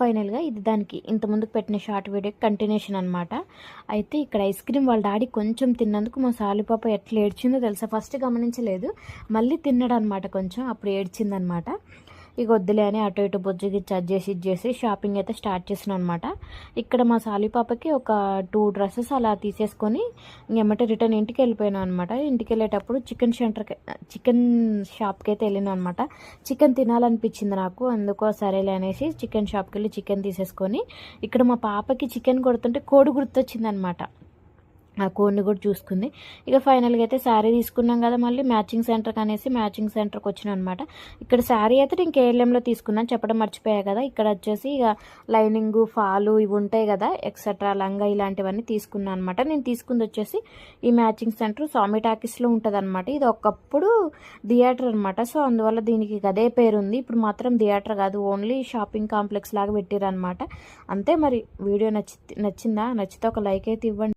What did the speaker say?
ఫైనల్గా ఇది దానికి ఇంత ముందుకు పెట్టిన షార్ట్ వీడియో కంటిన్యూషన్ అనమాట అయితే ఇక్కడ ఐస్ క్రీమ్ వాళ్ళ డాడీ కొంచెం తిన్నందుకు మా సాలిపాప ఎట్లా ఏడ్చిందో తెలుసా? ఫస్ట్ గమనించలేదు. మళ్ళీ తిన్నాడు అనమాట కొంచెం. అప్పుడు ఏడ్చిందనమాట ఇక వద్దులే అని అటు ఇటు బొజ్జుకి చేసి ఇది చేసి షాపింగ్ అయితే స్టార్ట్ చేసిన అనమాట ఇక్కడ మా సాలిపాపకి ఒక టూ డ్రెస్సెస్ అలా తీసేసుకొని ఏమంటే రిటర్న్ ఇంటికి వెళ్ళిపోయాను అనమాట ఇంటికి వెళ్ళేటప్పుడు చికెన్ సెంటర్కి చికెన్ షాప్కి అయితే వెళ్ళినా అనమాట చికెన్ తినాలనిపించింది నాకు. అందుకో సరేలే అనేసి చికెన్ షాప్కి వెళ్ళి చికెన్ తీసేసుకొని ఇక్కడ మా పాపకి చికెన్ కొడుతుంటే కోడి గుర్తొచ్చింది అనమాట ఆ కోడ్ని కూడా చూసుకుంది. ఇక ఫైనల్గా అయితే శారీ తీసుకున్నాం కదా మళ్ళీ మ్యాచింగ్ సెంటర్కి అనేసి మ్యాచింగ్ సెంటర్కి వచ్చినాం అనమాట ఇక్కడ శారీ అయితే నేను కేఎల్ఎంలో తీసుకున్నాను. చెప్పడం మర్చిపోయా కదా. ఇక్కడ వచ్చేసి ఇక లైనింగ్ ఫాలు ఇవి ఉంటాయి కదా ఎక్సెట్రా లంగా ఇలాంటివన్నీ తీసుకున్నాను అనమాట నేను తీసుకుంది వచ్చేసి ఈ మ్యాచింగ్ సెంటర్ స్వామి టాకీస్లో ఉంటుంది అనమాట ఇది ఒకప్పుడు థియేటర్ అనమాట సో అందువల్ల దీనికి అదే పేరు ఉంది. ఇప్పుడు మాత్రం థియేటర్ కాదు ఓన్లీ షాపింగ్ కాంప్లెక్స్ లాగా పెట్టారనమాట అంతే మరి. వీడియో నచ్చి నచ్చిందా? నచ్చితే ఒక లైక్ అయితే ఇవ్వండి.